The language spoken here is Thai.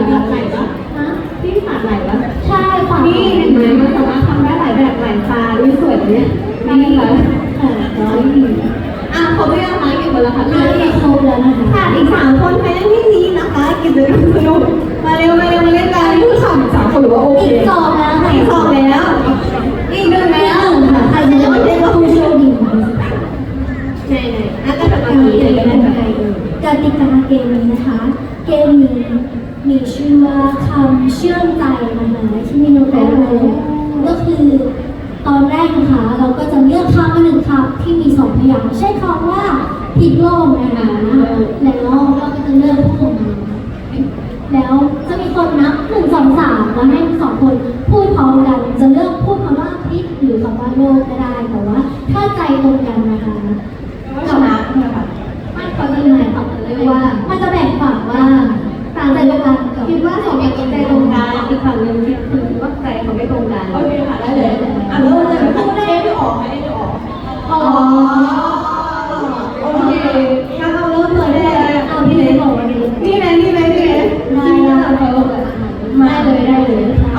อที่พี่แบบไหลปะนะที่พี่ตัดไหลปะใช่ค่ะนี่เห็นไหมมันสามารถทำได้หลายแบบหลายตาด้วยสวยแบบเนี้ยนี่ค่ะค่ะอะเขาไม่ยังไม้เก็บหมดแล้วค่ะเหลืออีกครบแล้วนะคะขาดอีกสามคนภายในที่นี้นะคะกิจกรรมสนุกมาเร็วมาเร็วมาเล่นกันผู้สามสามคนหรือว่าโอเคอีกสองแล้วค่ะอีกสองแล้วอีกหนึ่งแล้วค่ะใครจะได้เป็นผู้โชคดีไหนไหนๆอะก็แบบนี้เลยก็ได้แบบนี้กติกาเกมนี้นะคะ เกมนี้ มีชื่อว่าคำเชื่อมใจนะคะที่มีโน้ตเลยก็คือตอนแรกนะคะเราก็จะเลือกคำมาหนึ่งคำที่มีสองพยางค์เช่นคำว่าพลิกโลกนะคะแล้วเราก็จะเลือกพูดมาแล้วจะมีคนนับหนึ่งสองสามแล้วให้ทั้งสองคนพูดพร้อมกัน จะเลือกพูดคำว่าพลิกหรือคำว่าโลกก็ได้แต่ว่าถ้าใจตรงกันนะคะก็ชนะใช่ไหมคะ